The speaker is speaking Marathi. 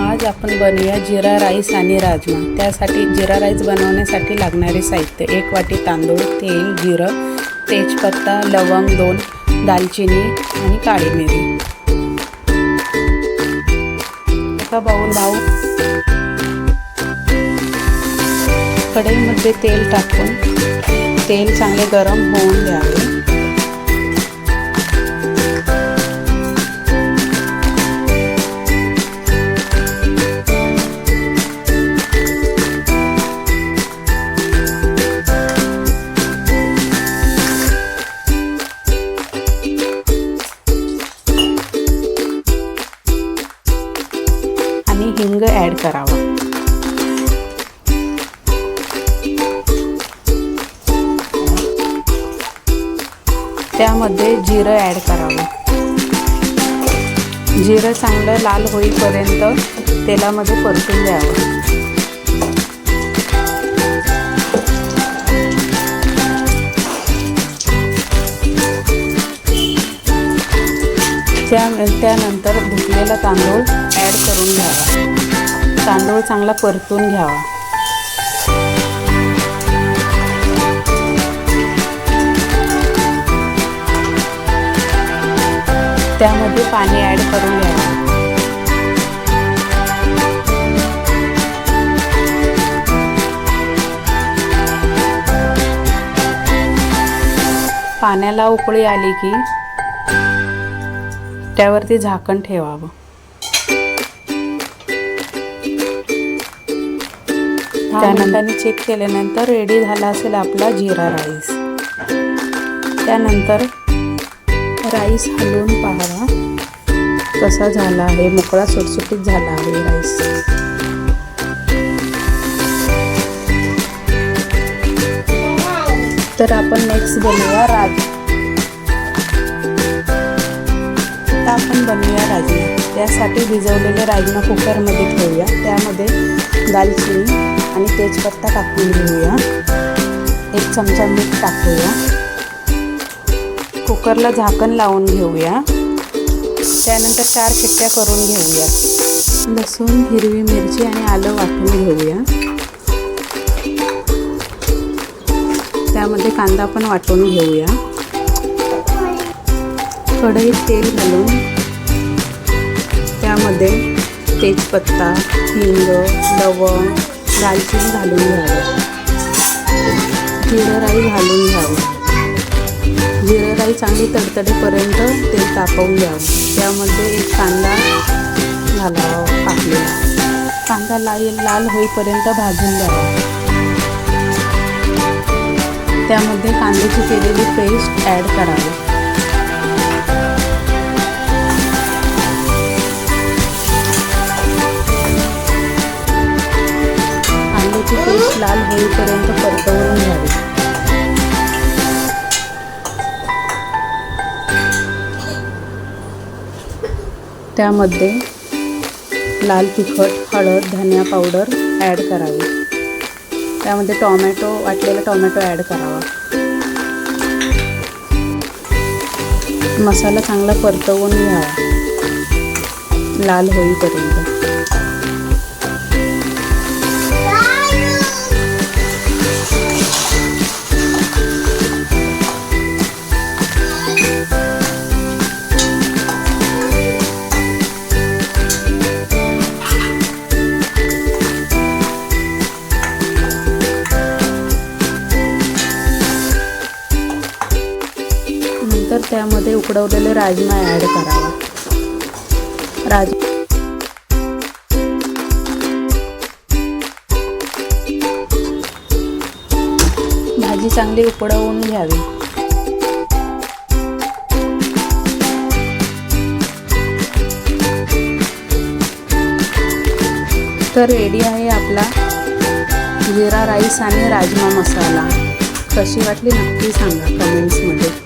आज आपण बनवूया जिरा राईस आणि राजमा. त्यासाठी जिरा राईस बनवण्यासाठी लागणारे साहित्य एक वाटी तांदूळ तेल जिरं तेजपत्ता लवंग दोन दालचिनी आणि काळी मिरी. आता बाऊल भाऊ. कढईमध्ये तेल टाकून तेल चांगले गरम होऊन द्यावे हिंग ॲड करावा. त्यामध्ये जिरं ॲड करावं. जिरं चांगलं लाल होईपर्यंत तेलामध्ये परतून द्यावं. त्या त्यानंतर धुतलेला तांदूळ करून घ्यावा. तांदूळ चांगला परतून घ्यावा. त्यामध्ये पाणी ॲड करून घ्यावं. पाण्याला उकळी आली की त्यावरती झाकण ठेवावं. त्यानंतर चेक केल्यानंतर रेडी झाला असेल आपला जिरा राईस. त्यानंतर राईस हलवून पाहावा. कसा झाला आहे? मोकळा सुटसुटीत झाला आहे राईस. तर आपण नेक्स्ट बनवूया राज आपण बनवूया राजमा. त्यासाठी भिजवलेले राजमा कुकरमध्ये ठेवूया. त्यामध्ये दालचिनी आणि तेजपत्ता टाकून घेऊया. एक चमचा मीठ टाकूया. कुकरला झाकण लावून घेऊया. त्यानंतर चार शिट्ट्या करून घेऊया. लसूण हिरवी मिरची आणि आलं वाटून घेऊया. त्यामध्ये कांदा पण वाटून घेऊया. कढईत तेल घालून त्यामध्ये तेजपत्ता हिंग लवंग दालचिनी घालून घ्यावं. जिरं राई घालून घ्यावं. जिरं राई चांगली तडतडेपर्यंत ते तापवून घ्यावं. त्यामध्ये एक कांदा घालावा पाकलेला कांदा लाल लाल होईपर्यंत भाजून घ्यावा. त्यामध्ये कांद्याची केलेली पेस्ट ॲड करावी. लाल होईपर्यंत परतवून घ्यावी. त्यामध्ये लाल तिखट हळद धनिया पावडर ॲड करावी. त्यामध्ये टॉमॅटो वाटलेला टॉमॅटो ॲड करावा. मसाला चांगला परतवून घ्यावा. लाल होईपर्यंत. तर त्यामध्ये उकडवलेले राजमा ॲड करावा. राज भाजी चांगली उकडवून घ्यावी. तर रेडी आहे आपला जिरा राईस आणि राजमा मसाला. कशी वाटली नक्की सांगा कमेंट्समध्ये.